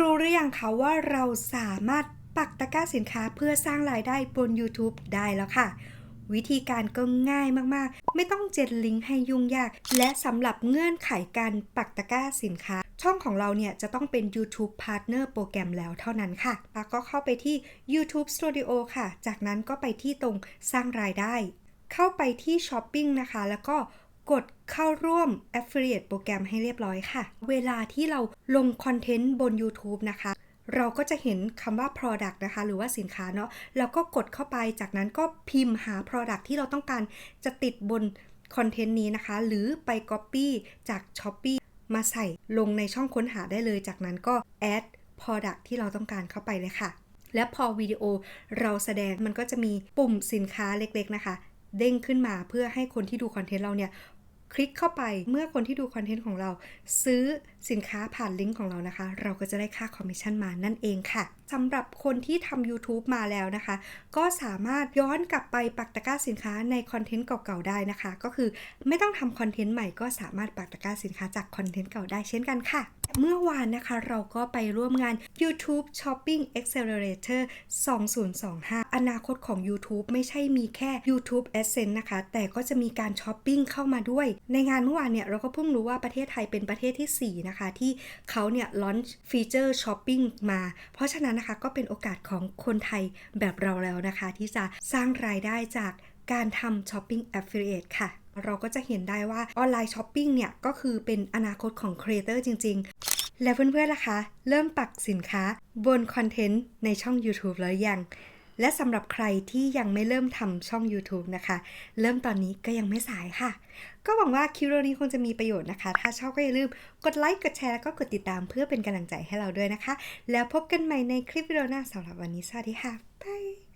รู้หรือยังคะว่าเราสามารถปักตะกร้าสินค้าเพื่อสร้างรายได้บน YouTube ได้แล้วค่ะ วิธีการก็ง่ายมากๆ ไม่ต้องเจนลิงก์ให้ยุ่งยาก และสำหรับเงื่อนไขการปักตะกร้าสินค้า ช่องของเราเนี่ยจะต้องเป็น YouTube Partner โปรแกรมแล้วเท่านั้นค่ะแล้วก็เข้าไปที่ YouTube Studio ค่ะ จากนั้นก็ไปที่ตรงสร้างรายได้ เข้าไปที่ Shopping นะคะ แล้วก็ กดเข้าร่วม Affiliate โปรแกรมให้เรียบร้อยค่ะ เวลาที่เราลงคอนเทนต์บน YouTube นะคะ เราก็จะเห็นคำว่า product นะคะ หรือว่าสินค้าเนาะแล้วก็กดเข้าไปจากนั้นก็พิมพ์หา product ที่เราต้องการจะติดบนคอนเทนต์นี้นะคะ หรือไป copy จาก Shopee มาใส่ลงในช่องค้นหาได้เลย จากนั้นก็ add product ที่เราต้องการเข้าไปเลยค่ะ และพอวิดีโอเราแสดงมันก็จะมีปุ่มสินค้าเล็กๆนะคะ เด้งขึ้นมาเพื่อให้คนที่ดูคอนเทนต์เราเนี่ย คลิกเข้าไปเมื่อคนที่ดูคอนเทนต์ของเรา ซื้อสินค้าผ่านลิงก์ของเรานะคะ เราก็จะได้ค่าคอมมิชชั่นมานั่นเองค่ะสำหรับคนที่ทำ YouTube มาแล้วนะคะ ก็สามารถย้อนกลับไปปักตะกร้าสินค้าในคอนเทนต์เก่าๆได้นะคะ ก็คือไม่ต้องทำคอนเทนต์ใหม่ก็สามารถปักตะกร้าสินค้าจากคอนเทนต์เก่าได้เช่นกันค่ะ เมื่อวานนะคะเราก็ไปร่วมงาน YouTube Shopping Accelerator 2025 อนาคตของ YouTube ไม่ใช่มีแค่ YouTube Adsense นะคะ แต่ก็จะมีการช้อปปิ้งเข้ามาด้วย ในงานเมื่อวานเนี่ย เราก็เพิ่งรู้ว่าประเทศไทยเป็นประเทศที่ 4 นะคะ ที่เขาเนี่ยลอนฟีเจอร์ช้อปปิ้งมา เพราะฉะนั้นนะคะก็เป็นโอกาสของคนไทยแบบเราแล้วนะคะ ที่จะสร้างรายได้จากการทำช้อปปิ้ง Affiliate ค่ะ เราก็จะเห็นได้ว่าออนไลน์ช้อปปิ้งเนี่ย ก็คือเป็นอนาคตของครีเอเตอร์จริง ๆ แล้วเพื่อนๆล่ะคะ เริ่มปักสินค้าบนคอนเทนต์ในช่อง YouTube แล้วยังและสำหรับใครที่ยังไม่เริ่มทำช่อง YouTube นะคะ เริ่มตอนนี้ก็ยังไม่สายค่ะ ก็หวังว่าคลิปวิดีโอนี้คงจะมีประโยชน์นะคะ ถ้าชอบก็อย่าลืมกดไลค์ กดแชร์แล้วก็กดติดตามเพื่อเป็นกำลังใจให้เราด้วยนะคะ แล้วพบกันใหม่ในคลิปวิดีโอหน้าสำหรับวันนี้ สวัสดีค่ะ บาย